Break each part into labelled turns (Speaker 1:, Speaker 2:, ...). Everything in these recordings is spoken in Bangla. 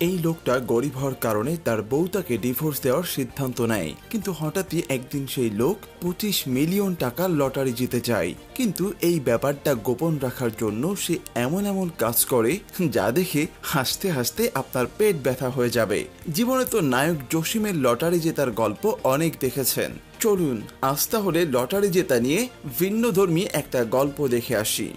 Speaker 1: এই লোকটা গরিব হওয়ার কারণে তার বউ তাকে ডিভোর্স দেওয়ার সিদ্ধান্ত নেয়। কিন্তু হঠাৎই একদিন সেই লোক পঁচিশ মিলিয়ন টাকা লটারি জিতে যায়। কিন্তু এই ব্যাপারটা গোপন রাখার জন্য সে এমন এমন কাজ করে, যা দেখে হাসতে হাসতে আপনার পেট ব্যথা হয়ে যাবে। জীবনে তো নায়ক জসিমের লটারি জেতার গল্প অনেক দেখেছেন। চলুন, আজ তাহলে লটারি জেতা নিয়ে ভিন্নধর্মী একটা গল্প দেখে আসি।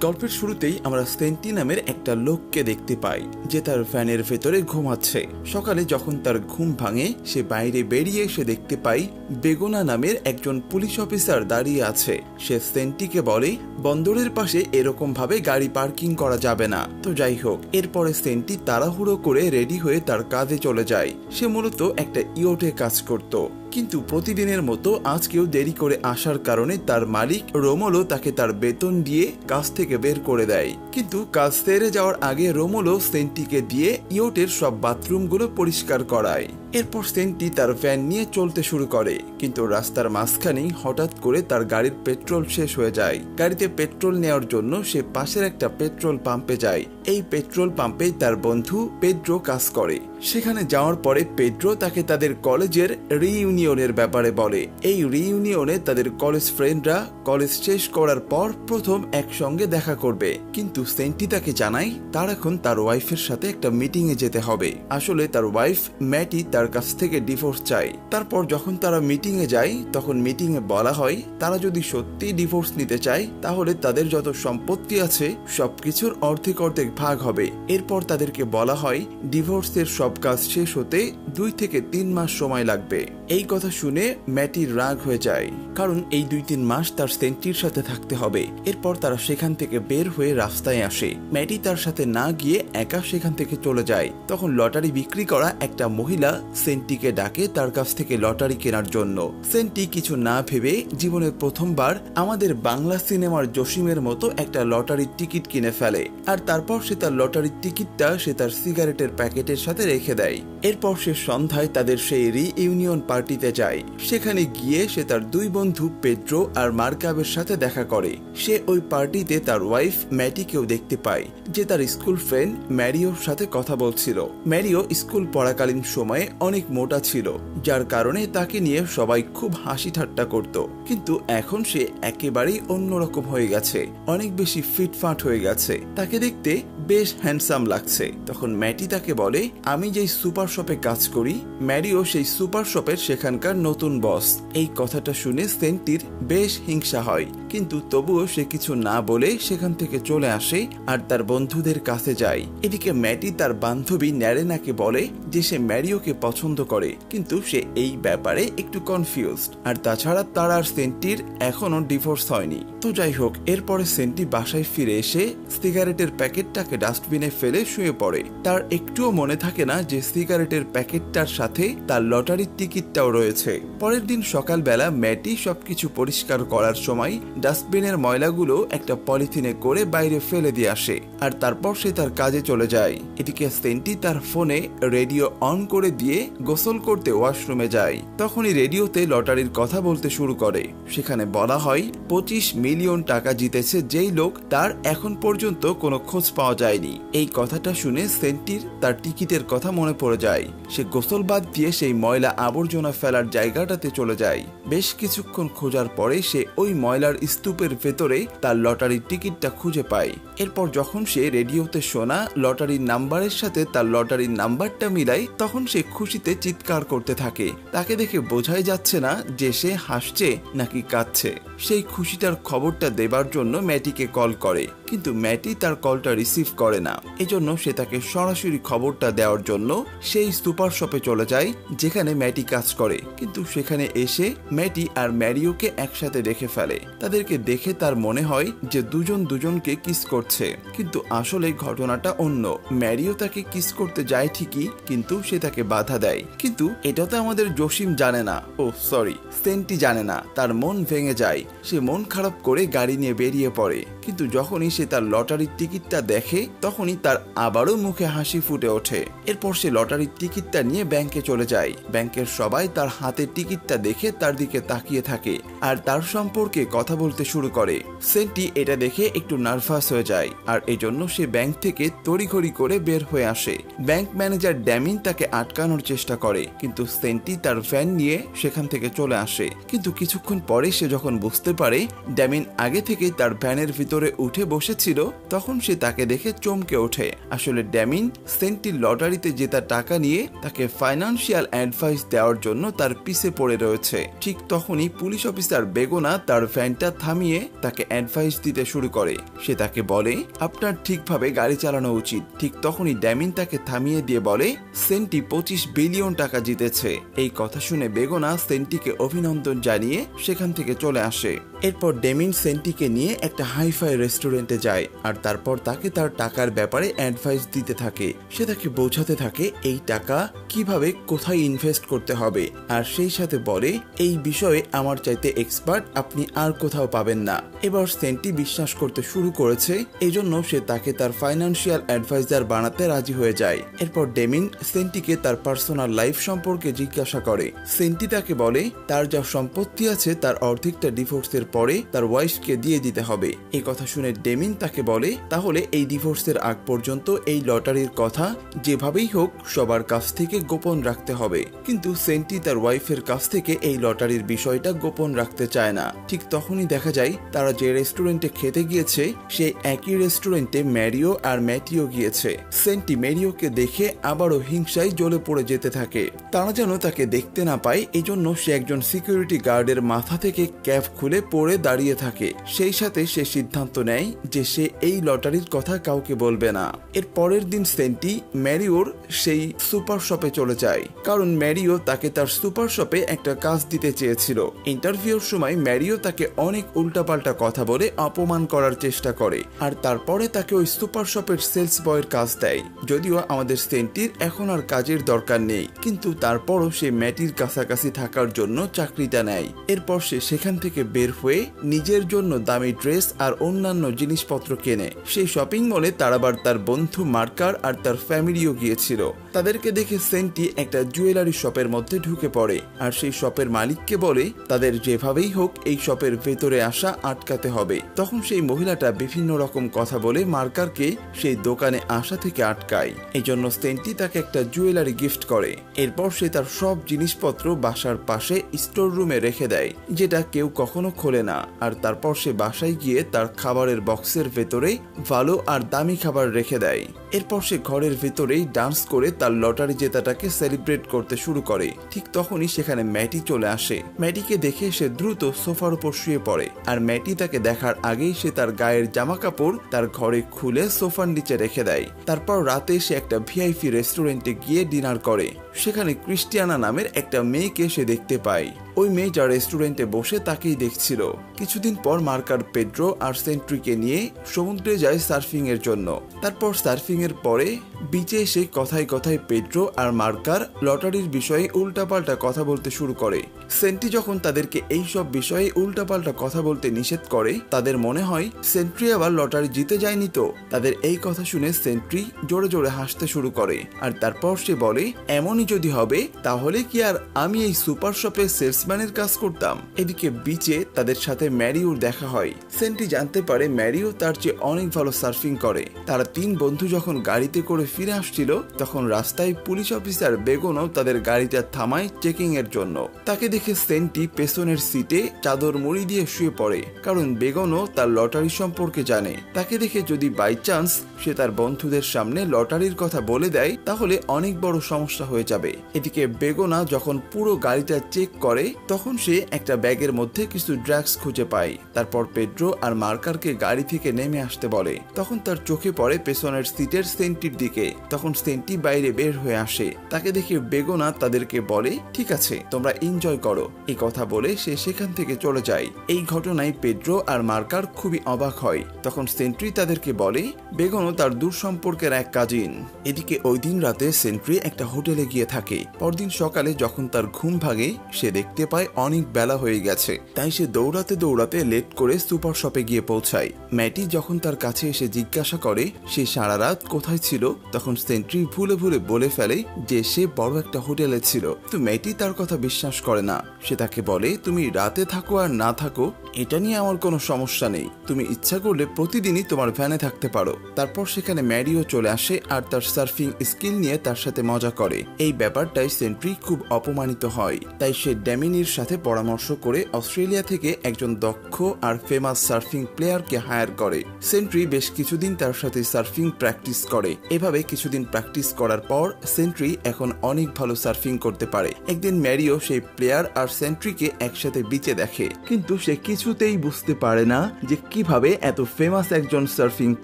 Speaker 1: গল্পের শুরুতেই আমরা সেন্টি নামের একটা লোককে দেখতে পাই, যে তার ফ্যানের ভেতরে ঘুমাচ্ছে। সকালে যখন তার ঘুম ভাঙে, সে বাইরে বেরিয়ে এসে দেখতে পাই, বেগুনা নামের একজন পুলিশ অফিসার দাঁড়িয়ে আছে। সে সেন্টিকে বলে, বন্দরের পাশে এরকম ভাবে গাড়ি পার্কিং করা যাবে না। তো যাই হোক, এরপরে সেন্টি তাড়াহুড়ো করে রেডি হয়ে তার কাজে চলে যায়। সে মূলত একটা ইওটে কাজ করত। কিন্তু প্রতিদিনের মতো আজকেও দেরি করে আসার কারণে তার মালিক রোমলো তাকে তার বেতন দিয়ে কাজ থেকে বের করে দেয়। কিন্তু কাজ সেরে যাওয়ার আগে রোমলো সেন্টিকে দিয়ে ইয়োটের সব বাথরুমগুলো পরিষ্কার করায়। এরপর সেন্টি তার ভ্যান নিয়ে চলতে শুরু করে। কিন্তু রাস্তার মাঝখানেই হঠাৎ করে তার গাড়ির পেট্রোল শেষ হয়ে যায়। গাড়িতে পেট্রোল নেওয়ার জন্য সে পাশের একটা পেট্রোল পাম্পে যায়। এই পেট্রোল পাম্পে তার বন্ধু পেড্রো কাজ করে। সেখানে যাওয়ার পরে পেড্রো তাকে তাদের কলেজের রিইউনিয়নের ব্যাপারে বলে। এই রিইউনিয়নে তাদের কলেজ ফ্রেন্ডরা কলেজ শেষ করার পর প্রথম একসঙ্গে দেখা করবে। কিন্তু সেন্টি তাকে জানায়, তার এখন তার ওয়াইফের সাথে একটা মিটিং এ যেতে হবে। আসলে তার ওয়াইফ ম্যাটি তার কাছ থেকে ডিভোর্স চায়। তারপর যখন তারা মিটিং এ যায়, তখন মিটিং এ বলা হয়, তারা যদি সত্যি ডিভোর্স নিতে চায়, তাহলে তাদের যত সম্পত্তি আছে, সবকিছুর অর্ধেক অর্ধেক ভাগ হবে। এরপর তাদেরকে বলা হয় ডিভোর্সের সব কাজ শেষ হতে দুই থেকে তিন মাস সময় লাগবে। এই কথা শুনে ম্যাটির রাগ হয়ে যায়, কারণ এই দুই তিন মাস তার সেন্টির সাথে থাকতে হবে। এরপর তারা সেখান থেকে বের হয়ে রাস্তায় আসে। ম্যাটি তার সাথে না গিয়ে একা সেখান থেকে চলে যায়। তখন লটারি বিক্রি করা একটা মহিলা সেন্টিকে ডাকে তার কাছ থেকে লটারি কেনার জন্য। সেন্টি কিছু না ভেবে জীবনের প্রথমবার আমাদের বাংলা সিনেমার জসিমের মতো একটা লটারির টিকিট কিনে ফেলে। আর তারপর সে তার লটারির টিকিটটা সে তার সিগারেটের প্যাকেটের সাথে রেখে দেয়। এরপর সে সন্ধ্যায় তাদের সেই রি ইউনিয়ন পার্টিতে যায়। সেখানে গিয়ে সে তার দুই বন্ধু পেড্রো আর মার্কাবের সাথে দেখা করে। সে ওই পার্টিতে তার ওয়াইফ ম্যাটিকেও দেখতে পায়, যে তার স্কুল ফ্রেন্ড ম্যারিওর সাথে কথা বলছিল। ম্যারিও স্কুল পড়াকালীন সময়ে অনেক মোটা ছিল, যার কারণে তাকে নিয়ে সবাই খুব হাসি ঠাট্টা করত। কিন্তু এখন সে একেবারেই অন্যরকম হয়ে গেছে, অনেক বেশি ফিটফাট হয়ে গেছে। তাকে দেখতে বেশ হ্যান্ডসাম লাগছে। তখন ম্যাটি তাকে বলে, আমি যেই সুপার শপে কাজ করি, ম্যারিও সেই সুপার শপের সেখানকার নতুন বস। এই কথাটা শুনে সেন্টির বেশ হিংসা হয়। কিন্তু তবুও সে কিছু না বলে সেখান থেকে চলে আসে আর তার বন্ধুদের কাছে যায়। এদিকে ম্যাটি তার বান্ধবী ন্যারেনাকে বলে যে সে ম্যারিওকে পছন্দ করে, কিন্তু সে এই ব্যাপারে একটু কনফিউজড আর তাছাড়া তার আর সেন্টির এখনও ডিভোর্স হয়নি। তো যাই হোক, এরপরে সেন্টি বাসায় ফিরে এসে সিগারেটের প্যাকেটটাকে ডাস্টবিনে ফেলে শুয়ে পড়ে। তার একটুও মনে থাকে না যে সিগারেটের প্যাকেটটার সাথে তার লটারির টিকিটটাও রয়েছে। পরের দিন সকালবেলা ম্যাটি সবকিছু পরিষ্কার করার সময় ডাস্টবিনের ময়লাগুলো একটা পলিথিনে করে বাইরে ফেলে দিয়ে আসে, আর তারপর সে তার কাজে চলে যায়। এদিকে সেন্টি তার ফোনে রেডিও অন করে দিয়ে গোসল করতে ওয়াশরুমে যায়। তখনই রেডিওতে লটারির কথা বলতে শুরু করে। সেখানে বলা হয়, পঁচিশ মিলিয়ন টাকা জিতেছে যেই লোক, তার এখন পর্যন্ত কোনো খোঁজ পাওয়া যায়নি। এই কথাটা শুনে সেন্টির তার টিকিটের কথা মনে পড়ে যায়। সে গোসল বাদ দিয়ে সেই ময়লা আবর্জনা ফেলার জায়গাটাতে চলে যায়। বেশ কিছুক্ষণ খোঁজার পরে সে ওই ময়লার স্তূপের ভেতরে তার লটারির টিকিটটা খুঁজে পায়। এরপর যখন সে রেডিওতে শোনা লটারির নাম্বারের সাথে তার লটারির নাম্বারটা মিলায়, তখন সে খুশিতে চিৎকার করতে থাকে। তাকে দেখে বোঝাই যাচ্ছে না যে সে হাসছে নাকি কাঁদছে। সেই খুশিটার খবরটা দেবার জন্য ম্যাটিকে কল করে। কিন্তু ম্যাটি তার কলটা রিসিভ করে না। এজন্য সে তাকে সরাসরি খবরটা দেওয়ার জন্য সেই সুপার শপে চলে যায়, যেখানে ম্যাটি কাজ করে। কিন্তু সেখানে এসে ম্যাটি আর ম্যারিওকে একসাথে দেখে ফেলে। তাদেরকে দেখে তার মনে হয় যে দুজন দুজনকে কিস করছে। কিন্তু আসলে ঘটনাটা অন্য। ম্যারিও তাকে কিস করতে যায় ঠিকই, কিন্তু সে তাকে বাধা দেয়। কিন্তু এটা তো আমাদের জসিম জানে না। ও সরি, সেন্টি জানে না। তার মন ভেঙে যায়। সে মন খারাপ করে গাড়ি নিয়ে বেরিয়ে পড়ে। কিন্তু যখনই সে তার লটারির টিকিটটা দেখে, তখনই তার আবারও মুখে হাসি ফুটে ওঠে। এরপর সে লটারির টিকিটটা নিয়ে ব্যাংকে চলে যায়। ব্যাংকের সবাই তার হাতে টিকিটটা দেখে তার দিকে তাকিয়ে থাকে আর তার সম্পর্কে কথা বলতে শুরু করে। সেন্টি এটা দেখে একটু নার্ভাস হয়ে যায় আর এই জন্য সে ব্যাংক থেকে তড়িঘড়ি করে বের হয়ে আসে। ব্যাংক ম্যানেজার ড্যামিন তাকে আটকানোর চেষ্টা করে, কিন্তু সেন্টি তার ভ্যান নিয়ে সেখান থেকে চলে আসে। কিন্তু কিছুক্ষণ পরে সে যখন বুঝতে পারে, ড্যামিন আগে থেকেই তার ভ্যানের ভিতরে উঠে বসেছিল, তখন সে তাকে দেখে চমকে ওঠে। আসলে ড্যামিন সেন্টির লটারিতে জেতা টাকা নিয়ে তাকে ফাইন্যান্সিয়াল অ্যাডভাইস দেওয়ার জন্য তার পিছে পড়ে রয়েছে, ঠিক তখনই পুলিশ অফিসার বেগোনা তার ভ্যানটা থামিয়ে তাকে অ্যাডভাইস দিতে শুরু করে। সে তাকে বলে, আপনার ঠিকভাবে গাড়ি চালানো উচিত। ঠিক তখনই ড্যামিন তাকে থামিয়ে দিয়ে বলে সেন্টি পঁচিশ বিলিয়ন টাকা জিতেছে। এই কথা শুনে বেগোনা সেন্টিকে অভিনন্দন জানিয়ে সেখান থেকে চলে আসে। এরপর ডেমিন সেন্টিকে নিয়ে একটা হাইফাই রেস্টুরেন্টে যায় আর তারপর তাকে তার টাকার ব্যাপারে অ্যাডভাইস দিতে থাকে। সে তাকে বোঝাতে থাকে এই টাকা কীভাবে কোথায় ইনভেস্ট করতে হবে। আর সেই সাথে বলে, এই বিষয়ে আমার চাইতে এক্সপার্ট আপনি আর কোথাও পাবেন না। এবার সেন্টি বিশ্বাস করতে শুরু করেছে এই জন্য সে তাকে তার ফাইন্যান্সিয়াল অ্যাডভাইজার বানাতে রাজি হয়ে যায়। এরপর ডেমিন সেন্টিকে তার পার্সোনাল লাইফ সম্পর্কে জিজ্ঞাসা করে। সেন্টি তাকে বলে, তার যা সম্পত্তি আছে তার অর্ধেকটা ডিভোর্সের পরে তার ওয়াইফকে দিয়ে দিতে হবে। এই কথা শুনে ডেমিন তাকে বলে, তাহলে এই ডিভোর্সের আগ পর্যন্ত এই লটারির কথা যেভাবেই হোক সবার কাছ থেকে গোপন রাখতে হবে। কিন্তু সেন্টি তার ওয়াইফের কাছ থেকে এই লটারির বিষয়টা গোপন রাখতে চায় না। ঠিক তখনই দেখা যায়, তারা যে রেস্টুরেন্টে খেতে গিয়েছে, সেই একই রেস্টুরেন্টে ম্যারিও আর ম্যাটিও গিয়েছে। সেন্টি ম্যারিওকে দেখে আবারও হিংসায় জ্বলে পড়ে যেতে থাকে। তারা যেন তাকে দেখতে না পায় এই জন্য সে একজন সিকিউরিটি গার্ডের মাথা থেকে ক্যাপ খুলে পড়ে দাঁড়িয়ে থাকে। সেই সাথে সে সিদ্ধান্ত নেয় যে সে এই লটারির কথা কাউকে বলবে না। এর পরের দিন সেন্টি ম্যারিওর সেই সুপার শপে চলে যায়। কারণ ম্যারিও তাকে তার সুপার শপে একটা কাজ দিতে চেয়েছিল। ইন্টারভিউর সময় ম্যারিও তাকে অনেক উল্টাপাল্টা কথা বলে অপমান করার চেষ্টা করে। আর তারপরে তাকে ওই সুপার শপের সেলস বয়ের কাজ দেয়। যদিও আমাদের সেন্টির এখন আর কাজের দরকার নেই। কিন্তু তারপরও সে ম্যাটির কাছাকাছি থাকার জন্য চাকরিটা নেয়। এরপর সে সেখান থেকে বের হয়ে নিজের জন্য দামি ড্রেস আর অন্যান্য জিনিসপত্র কেনে। সেই শপিং মলে তারাবার তার বন্ধু মার্কার আর তার ফ্যামিলিও গিয়েছিল। তাদেরকে দেখে সেন্টি একটা জুয়েলারি শপের মধ্যে ঢুকে পড়ে। আর সেই শপের মালিককে বলে, তাদের যেভাবেই হোক এই শপের ভেতরে আসা আটকাতে হবে। তখন সেই মহিলাটা বিভিন্ন রকম কথা বলে মার্কারকে সেই দোকানে আসা থেকে আটকায়। এই জন্য সেন্টি তাকে একটা জুয়েলারি গিফট করে। এরপর সে তার সব জিনিসপত্র বাসার পাশে স্টোর রুমে রেখে দেয়, যেটা কেউ কখনো খোলে না। আর তারপর সে বাসায় গিয়ে তার খাবারের বক্সের ভেতরে ভালো আর দামি খাবার রেখে দেয়। এরপর সে ঘরের ভেতরেই ডান্স করে তার লটারি জেতাটাকে সেলিব্রেট করতে শুরু করে। ঠিক তখনই সেখানে ম্যাটি চলে আসে। ম্যাটিকে দেখে সে দ্রুত সোফার উপর শুয়ে পড়ে। আর ম্যাটি তাকে দেখার আগেই সে তার গায়ের জামা কাপড় তার ঘরে খুলে সোফার নিচে রেখে দেয়। তারপর রাতে সে একটা ভিআইপি রেস্টুরেন্টে গিয়ে ডিনার করে। সেখানে ক্রিস্টিয়ানা নামের একটা মেয়েকে সে দেখতে পায়। ওই মেয়ে যা রেস্টুরেন্টে বসে তাকেই দেখছিল। কিছুদিন পর মার্কার পেড্রো আর সেন্ট্রিকে নিয়ে সমুদ্রে যায় সার্ফিং এর জন্য। তারপর সার্ফিং এর পরে বিচে এসে কথায় কথায় পেড্রো আর মার্কার লটারির বিষয়ে উল্টাপাল্টা কথা বলতে শুরু করে। সেন্টি যখন তাদেরকে এই সব বিষয়ে উল্টাপাল্টা কথা বলতে নিষেধ করে, তাদের মনে হয় সেন্ট্রি আবার লটারি জিতে যায়নি তো। তাদের এই কথা শুনে সেন্ট্রি জোরে জোরে হাসতে শুরু করে। আর তারপর সে বলে, এমনই যদি হবে, তাহলে কি আর আমি এই সুপার শপে সেলসম্যানের কাজ করতাম? এদিকে বিচে তাদের সাথে ম্যারিওর দেখা হয়। সেন্টি জানতে পারে ম্যারিও তার চেয়ে অনেক ভালো সার্ফিং করে। তারা তিন বন্ধু যখন গাড়িতে করে ফিরে আসছিল, তখন রাস্তায় পুলিশ অফিসার বেগনও তাদের গাড়িটা থামায় চেকিং এর জন্য। তাকে দেখে সেন্টি পেছনের সিটে চাদর মুড়ি দিয়ে শুয়ে পড়ে, কারণ বেগনও তার লটারি সম্পর্কে জানে। তাকে দেখে যদি বাই চান্স সে তার বন্ধুদের সামনে লটারির কথা বলে দেয়, তাহলে অনেক বড় সমস্যা হয়ে যাবে। এদিকে বেগোনা যখন পুরো গাড়িটা চেক করে, তখন সে একটা ব্যাগের মধ্যে কিছু ড্রাগস খুঁজে পায়। তারপর পেড্রো আর মার্কারকে গাড়ি থেকে নেমে আসতে বলে। তখন তার চোখে পড়ে পেছনের সিটের সেন্টির দিকে। তখন সেন্টি বাইরে বের হয়ে আসে। তাকে দেখে বেগোনা তাদেরকে বলে, ঠিক আছে, তোমরা এনজয় করো। এই কথা বলে সে সেখান থেকে চলে যায়। এই ঘটনায় পেড্রো আর মার্কার খুবই অবাক হয়। তখন সেন্ট্রি তাদেরকে বলে, বেগনও তার দূর সম্পর্কের এক কাজিন। এদিকে ওই দিন রাতে সেন্ট্রি একটা হোটেলে গিয়ে থাকে। পরদিন সকালে যখন তার ঘুম ভাগে সে দেখতে পায় অনেক বেলা হয়ে গেছে। তাই সে দৌড়াতে দৌড়াতে লেট করে সুপার শপে গিয়ে পৌঁছায়। ম্যাটি যখন তার কাছে এসে জিজ্ঞাসা করে সে সারা রাত কোথায় ছিল, তখন সেন্ট্রি ভুলে ভুলে বলে ফেলে যে সে বড় একটা হোটেলে ছিল। তো ম্যাটি তার কথা বিশ্বাস করে না। সে তাকে বলে, তুমি রাতে থাকো আর না থাকো এটা নিয়ে আমার কোনো সমস্যা নেই। তুমি ইচ্ছা করলে প্রতিদিনই তোমার ভ্যানে থাকতে পারো। তারপর সেখানে ম্যারিও চলে আসে আর তার সার্ফিং স্কিল নিয়ে তার সাথে মজা করে। এই ব্যাপারটাই সেন্ট্রি খুব অপমানিত হয়। তাই সে ড্যামিনির সাথে পরামর্শ করে অস্ট্রেলিয়া থেকে একজন দক্ষ আর ফেমাস সার্ফিং প্লেয়ারকে হায়ার করে। সেন্ট্রি বেশ কিছুদিন তার সাথে সার্ফিং প্র্যাকটিস করে। এভাবে কিছুদিন প্র্যাকটিস করার পর সেন্ট্রি এখন অনেক ভালো সার্ফিং করতে পারে। একদিন ম্যারিও সেই প্লেয়ার আর সেন্ট্রিকে একসাথে বিচে দেখে। কিন্তু সে কিছুতেই বুঝতে পারে না যে কীভাবে এত ফেমাস একজন সার্ফিং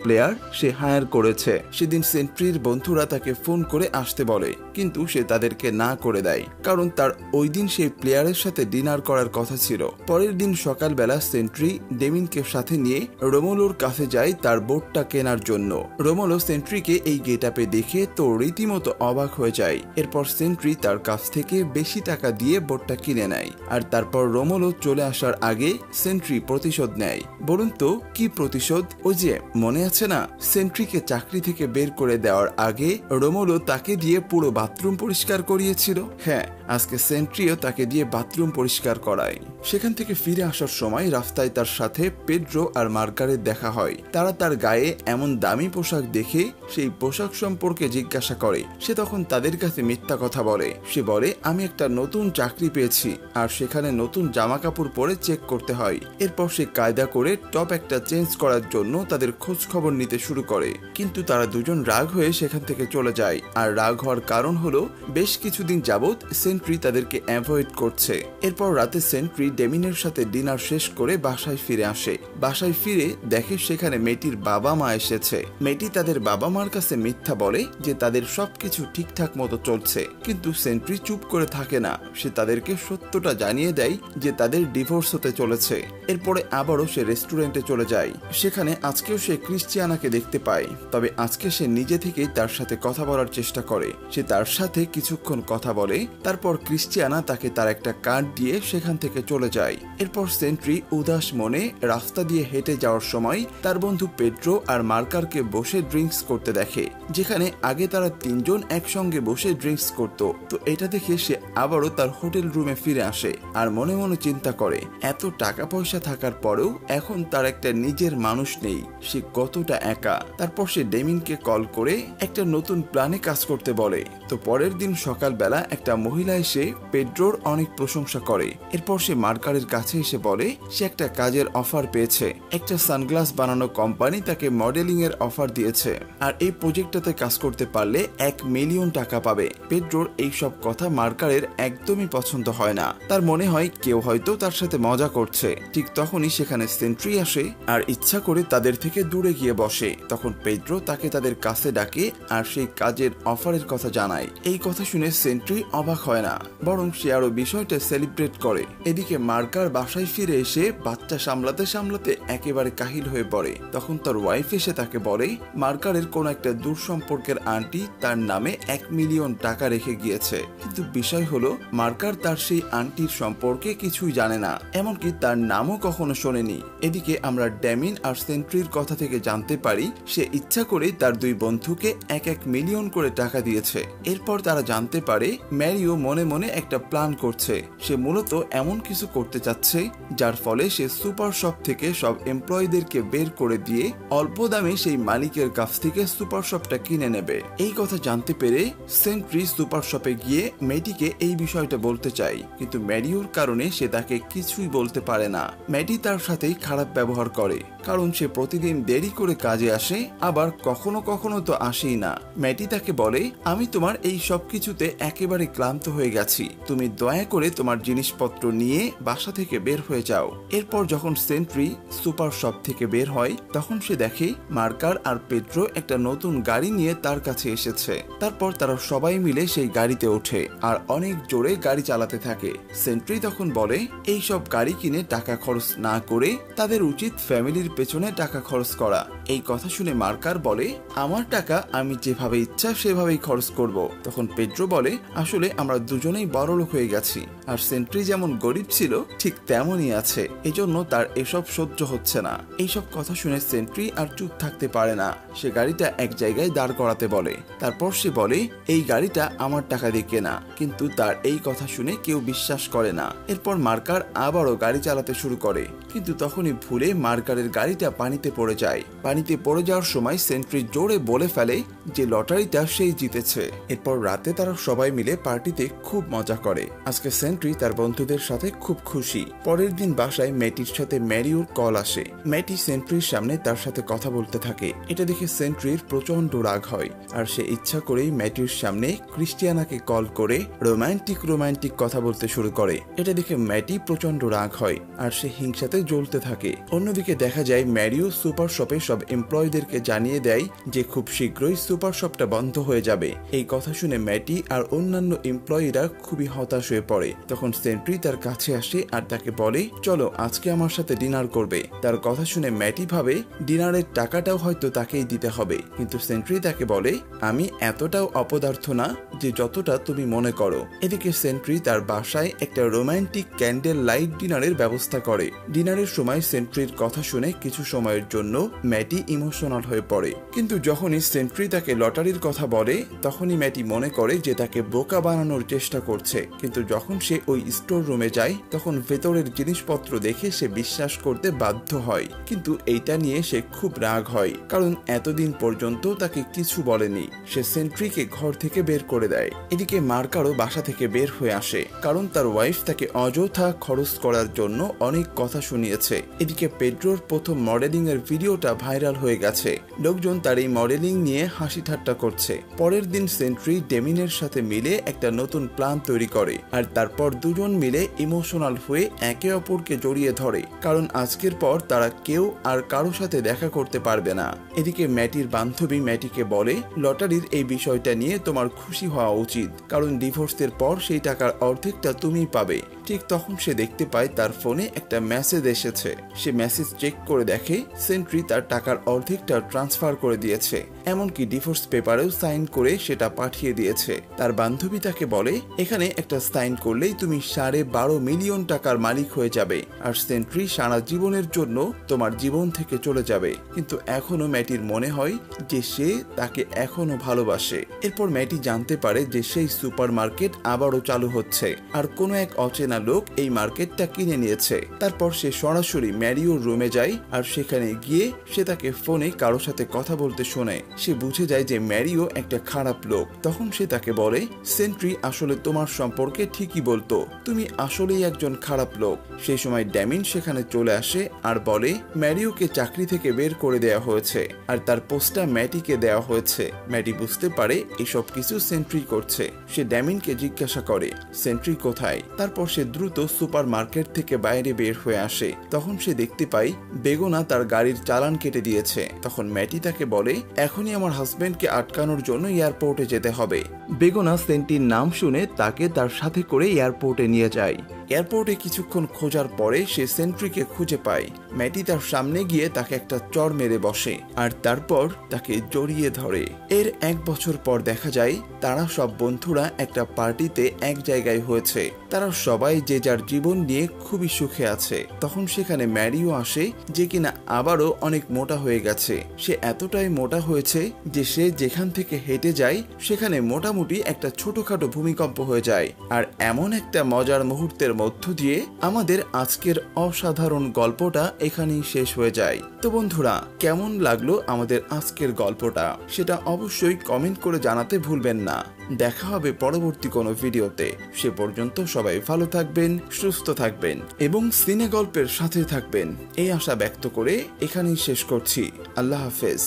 Speaker 1: প্লেয়ার সে হায়ার করেছে। সেদিন সেন্ট্রির বন্ধুরা তাকে ফোন করে আসতে বলে, কিন্তু সে তাদেরকে না করে দেয়, কারণ তার ওই দিন সেই প্লেয়ারের সাথে ডিনার করার কথা ছিল। পরের দিন সকালবেলা সেন্ট্রি ডেমিনকে সাথে নিয়ে রোমোলোর কাছে যায় তার বোটটা কেনার জন্য। রোমোলো সেন্ট্রিকে এই গেট দেখে তো রীতিমতো অবাক হয়ে যায়। এরপর সেন্ট্রি তার কাছ থেকে বেশি টাকা দিয়ে বোটটা কিনে নেয়। আর তারপর রোমোলো চলে আসার আগে সেন্ট্রি প্রতিশোধ নেয়। বলুন তো, কি প্রতিশোধ? ওই যে, মনে আছে না? সেন্ট্রিকে চাকরি থেকে বের করে দেওয়ার আগে রোমোলো তাকে দিয়ে পুরো বাথরুম পরিষ্কার করিয়েছিল। হ্যাঁ আজকে সেন্ট্রিও তাকে দিয়ে বাথরুম পরিষ্কার করায়। সেখান থেকে ফিরে আসার সময় রাস্তায় তার সাথে পেড্রো আর মার্কারের দেখা হয়। তারা তার গায়ে এমন দামি পোশাক দেখে সেই পোশাক সম্পর্কে জিজ্ঞাসা করে। সে তখন তাদের কাছে মিথ্যা কথা বলে। সে বলে, আমি একটা নতুন চাকরি পেয়েছি, আর সেখানে নতুন জামা কাপড় পরে চেক করতে হয়। এরপর সে কায়দা করে টপ একটা চেঞ্জ করার জন্য তাদের খোঁজ খবর নিতে শুরু করে। কিন্তু তারা দুজন রাগ হয়ে সেখান থেকে চলে যায়। আর রাগ হওয়ার কারণ হলো, বেশ কিছুদিন যাবৎ সেন্ট্রি তাদেরকে অ্যাভয়েড করছে। এরপর রাতে সেন্ট্রি ডেমিনের সাথে ডিনার শেষ করে বাসায় ফিরে আসে। বাসায় ফিরে দেখে সেখানে মেয়েটির বাবা মা এসেছে। মেয়েটি তাদের বাবা মার কাছে মিথ্যা বলে যে তাদের সবকিছু ঠিকঠাক মতো চলছে। কিন্তু সেন্ট্রি চুপ করে থাকে না। সে তাদেরকে সত্যটা জানিয়ে দেয় যে তাদের ডিভোর্স হতে চলেছে। এরপরে আবারও সে রেস্টুরেন্টে চলে যায়। সেখানে আজকেও সে ক্রিশ্চিয়ানাকে দেখতে পায়। তবে আজকে সে নিজে থেকেই তার সাথে কথা বলার চেষ্টা করে। সে তার সাথে কিছুক্ষণ কথা বলে, তারপর ক্রিশ্চিয়ানা তাকে তার একটা কার্ড দিয়ে সেখান থেকে চলে যায়। এরপর সেন্ট্রি উদাস মনে রাস্তা দিয়ে হেঁটে যাওয়ার সময় তার বন্ধু পেট্রো আর মার্কারকে বসে ড্রিঙ্কস করতে দেখে। যেখানে আগে তারা তিনজন একসঙ্গে বসে ড্রিঙ্কস করত। তো এটা দেখে সে আবারও তার হোটেল রুমে ফিরে আসে আর মনে মনে চিন্তা করে, এত টাকা পয়সা থাকার পরেও এখন তার একটা নিজের মানুষ নেই। সে কতটা একা। তারপর সে ডেমিনকে কল করে একটা নতুন প্ল্যানে কাজ করতে বলে। তো পরের দিন সকালবেলা একটা মহিলা এসে পেড্রোর অনেক প্রশংসা করে। এরপর সে মার্কারের কাছে এসে বলে, সে একটা কাজের অফার পেয়েছে। একটা সানগ্লাস বানানো কোম্পানি তাকে মডেলিং এর অফার দিয়েছে। আর এই প্রজেক্টটাতে কাজ করতে পারলে এক মিলিয়ন টাকা পাবে। পেড্রোর এই সব কথা মার্কারের একদমই পছন্দ হয় না। তার মনে হয় কেউ হয়তো তার সাথে মজা করছে। ঠিক তখনই সেখানে সেন্ট্রি আসে আর ইচ্ছা করে তাদের থেকে দূরে গিয়ে বসে। তখন পেড্রো তাকে তাদের কাছে ডাকে আর সেই কাজের অফারের কথা জানায়। এই কথা শুনে সেন্ট্রি অবাক হয় না, বরং সে আরও বিষয়টা সেলিব্রেট করে। এদিকে মার্কার বাসায় ফিরে এসে বাচ্চা সামলাতে সামলাতে একেবারে কাহিল হয়ে পড়ে। তখন তার ওয়াইফ এসে তাকে বলে, মার্কারের কোন একটা দূর সম্পর্কের আন্টি তার নামে এক মিলিয়ন টাকা রেখে গিয়েছে। কিন্তু বিষয় হলো, মার্কার তার সেই আন্টির সম্পর্কে কিছুই জানে না। এমনকি তার নামও কখনো শোনেনি। এদিকে আমরা ড্যামিন আর সেন্ট্রির কথা থেকে জানতে পারি, সে ইচ্ছা করে তার দুই বন্ধুকে এক এক মিলিয়ন করে টাকা দিয়েছে। এরপর তারা জানতে পারে, ম্যারিও মনে মনে একটা প্ল্যান করছে। সে মূলত এমন কিছু করতে চাচ্ছে, যার ফলে সে সুপার শপ থেকে সব এমপ্লয়ীদেরকে বের করে দিয়ে অল্প দামে সেই মালিকের কাছ থেকে সুপার শপটা কিনে নেবে। এই কথা জানতে পেরে সেন্ট্রি সুপার শপে গিয়ে মেয়েটিকে এই বিষয়টা বলতে চাই কিন্তু ম্যারিওর কারণে সে তাকে কিছুই বলতে পারে না। ম্যাডি তার সাথেই খারাপ ব্যবহার করে, কারণ সে প্রতিদিন দেরি করে কাজে আসে, আবার কখনো কখনো তো আসেই না। ম্যাটি তাকে বলে, আমি তোমার এই সব কিছুতে একেবারে ক্লান্ত হয়ে গেছি। তুমি দয়া করে তোমার জিনিসপত্র নিয়ে বাসা থেকে বের হয়ে যাও। এরপর যখন সেন্ট্রি সুপার শপ থেকে বের হয়, তখন সে দেখে মার্কার আর পেট্রো একটা নতুন গাড়ি নিয়ে তার কাছে এসেছে। তারপর তারা সবাই মিলে সেই গাড়িতে ওঠে, আর অনেক জোরে গাড়ি চালাতে থাকে। সেন্ট্রি তখন বলে, এই সব গাড়ি কিনে টাকা খরচ না করে তাদের উচিত ফ্যামিলির পেছনে টাকা খরচ করা। এই কথা শুনে মার্কার বলে, আমার টাকা আমি যেভাবে ইচ্ছা সেভাবেই খরচ করব। তখন পেড্রো বলে, আসলে আমরা দুজনেই বড়লোক হয়ে গেছি। আর সেন্ট্রি যেমন গরিব ছিল, ঠিক তেমনই আছে। এজন্য তার এসব সহ্য হচ্ছে না। এইসব কথা শুনে সেন্ট্রি আর চুপ থাকতে পারে না। সে গাড়িটা এক জায়গায় দাঁড় করাতে বলে। তারপর সে বলে, এই গাড়িটা আমার টাকা দিয়ে কেনা। কিন্তু তার এই কথা শুনে কেউ বিশ্বাস করে না। এরপর মার্কার আবারও গাড়ি চালাতে শুরু করে। কিন্তু তখনই ভুলে মার্কারের গাড়িটা পানিতে পড়ে যায়। পানিতে পড়ে যাওয়ার সময় সেন্ট্রি জোরে বলে ফেলে যে লটারিটা সেই জিতেছে। এরপর রাতে তারা সবাই মিলে পার্টিতে খুব মজা করে। আজকে সেন্ট্রি তার বন্ধুদের সাথে খুব খুশি। পরের দিন বাসায় ম্যাটির সাথে ম্যারিওর কল আসে। ম্যাটি সেন্ট্রির সামনে তার সাথে কথা বলতে থাকে। এটা দেখে সেন্ট্রির প্রচণ্ড রাগ হয়। আর সে ইচ্ছা করেই ম্যাটির সামনে ক্রিস্টিয়ানাকে কল করে রোমান্টিক রোমান্টিক কথা বলতে শুরু করে। এটা দেখে ম্যাটি প্রচণ্ড রাগ হয়। আর সে হিংসাতে জ্বলতে থাকে। অন্যদিকে দেখা যায়, ম্যারিও সুপার শপে সব এমপ্লয়ীদেরকে জানিয়ে দেয় যে খুব শীঘ্রই সুপার শপটা বন্ধ হয়ে যাবে। এই কথা শুনে ম্যাটি আর অন্যান্য এমপ্লয়িরা খুবই হতাশ হয়ে পড়ে। তখন সেন্ট্রি তার কাছে আসে আর তাকে বলে, চলো, আজকে আমার সাথে ডিনার করবে। তার কথা শুনে ম্যাটি ভাবে, ডিনারের টাকাটাও হয়তো তাকেই দিতে হবে। কিন্তু সেন্ট্রি তাকে বলে, আমি এতটাও অপদার্থ না যে যতটা তুমি মনে করো। এদিকে সেন্ট্রি তার বাসায় একটা রোমান্টিক ক্যান্ডেল লাইট ডিনারের ব্যবস্থা করে। ডিনারের সময় সেন্ট্রির কথা শুনে কিছু সময়ের জন্য ম্যাটি ইমোশনাল হয়ে পড়ে। কিন্তু যখনই সেন্ট্রি তাকে লটারির কথা বলে, তখনই ম্যাটি মনে করে যে তাকে বোকা বানানোর চেষ্টা করছে। কিন্তু যখন সে ওই স্টোর রুমে যায়, তখন ভেতরের জিনিসপত্র দেখে সে বিশ্বাস করতে বাধ্য হয়। কিন্তু এইটা নিয়ে সে খুব রাগ হয়, কারণ এতদিন পর্যন্ত তাকে কিছু বলেনি। সে সেন্ট্রিকে ঘর থেকে বের করে দেয়। এদিকে মার্কারও বাসা থেকে বের হয়ে আসে, কারণ তার ওয়াইফ তাকে অযথা খরচ করার জন্য অনেক কথা শুনিয়েছে। এদিকে পেড্রোর প্রথম মডেলিং এর ভিডিওটা ভাইরাল হয়ে গেছে। লোকজন তার এই মডেলিং নিয়ে হাসি ঠাট্টা করছে। পরের দিন সেন্ট্রি ডেমিনের সাথে মিলে একটা নতুন প্ল্যান তৈরি করে। আর তারপর দুজন মিলে ইমোশনাল হয়ে একে অপরকে জড়িয়ে ধরে। কারণ আজকের পর তারা কেউ আর কারও সাথে দেখা করতে পারবে না। এদিকে ম্যাটির বান্ধবী ম্যাটিকে বলে, লটারির এই বিষয়টা নিয়ে তোমার খুশি হওয়া উচিত। কারণ ডিভোর্সের পর সেই টাকার অর্ধেকটা তুমিই পাবে। ঠিক তখন সে দেখতে পায় তার ফোনে একটা মেসেজ এসেছে। সে মেসেজ চেক করে দেখে সেন্ট্রি তার টাকার অর্ধেকটা ট্রান্সফার করে দিয়েছে। এমনকি ডিভোর্স পেপারেও সাইন করে সেটা পাঠিয়ে দিয়েছে। তার বান্ধবী তাকে বলে, এখানে একটা সাইন করলেই তুমি সাড়ে বারো মিলিয়ন টাকার মালিক হয়ে যাবে। আর সেন্ট্রি সারা জীবনের জন্য তোমার জীবন থেকে চলে যাবে। কিন্তু এখনও ম্যাটির মনে হয় যে সে তাকে এখনও ভালোবাসে। এরপর ম্যাটি জানতে পারে যে সেই সুপার মার্কেট আবারও চালু হচ্ছে। আর কোনো এক অচেনা লোক এই মার্কেটটা কিনে নিয়েছে। তারপর সে সরাসরি ম্যারিওর রুমে যায় আর সেখানে গিয়ে সে তাকে ফোনে কারও সাথে কথা বলতে শোনে। সে বুঝে যায় যে ম্যারিও একটা খারাপ লোক। তখন সে তাকে বলে, সেন্ট্রি, আসলে তোমার সম্পর্কে ঠিকই বলতো। তুমি আসলেই একজন খারাপ লোক। সেই সময় ড্যামিন সেখানে চলে আসে আর বলে, ম্যারিওকে চাকরি থেকে বের করে দেওয়া হয়েছে আর তার পোস্টটা ম্যাটিকে দেওয়া হয়েছে। ম্যাটি বুঝতে পারে এসব কিছু সেন্ট্রি করছে। সে ড্যামিনকে জিজ্ঞাসা করে, সেন্ট্রি কোথায়? তারপর সে দ্রুত সুপার মার্কেট থেকে বাইরে বের হয়ে আসে। তখন সে দেখতে পায়, বেগোনা তার গাড়ির চালান কেটে দিয়েছে। তখন ম্যাটি তাকে বলে, এখনই আমার হাজব্যান্ডকে আটকানোর জন্য এয়ারপোর্টে যেতে হবে। বেগোনা সেন্টির নাম শুনে তাকে তার সাথে করে এয়ারপোর্টে নিয়ে যায়। এয়ারপোর্টে কিছুক্ষণ খোঁজার পরে সে সেন্ট্রিকে খুঁজে পায়। ম্যাটি তার সামনে গিয়ে তাকে একটা চর মেরে বসে আর তারপর তাকে জড়িয়ে ধরে। এর এক বছর পর দেখা যায়, তারা সব বন্ধুরা একটা পার্টিতে এক জায়গায় হয়েছে। তারা সবাই যে যার জীবন নিয়ে খুবই সুখে আছে। তখন সেখানে ম্যারিও আসে, যে কিনা আবারও অনেক মোটা হয়ে গেছে। সে এতটাই মোটা হয়েছে যে সে যেখান থেকে হেঁটে যায়, সেখানে মোটামুটি একটা ছোটখাটো ভূমিকম্প হয়ে যায়। আর এমন একটা মজার মুহূর্তের মধ্য দিয়ে আমাদের আজকের অসাধারণ গল্পটা এখানেই শেষ হয়ে যায়। তো বন্ধুরা, কেমন লাগল আমাদের আজকের গল্পটা? সেটা অবশ্যই কমেন্ট করে জানাতে ভুলবেন না। দেখা হবে পরবর্তী কোনো ভিডিওতে। সে পর্যন্ত সবাই ভালো থাকবেন, সুস্থ থাকবেন এবং সিনে গল্পের সাথে থাকবেন। এই আশা ব্যক্ত করে এখানেই শেষ করছি। আল্লাহ হাফেজ।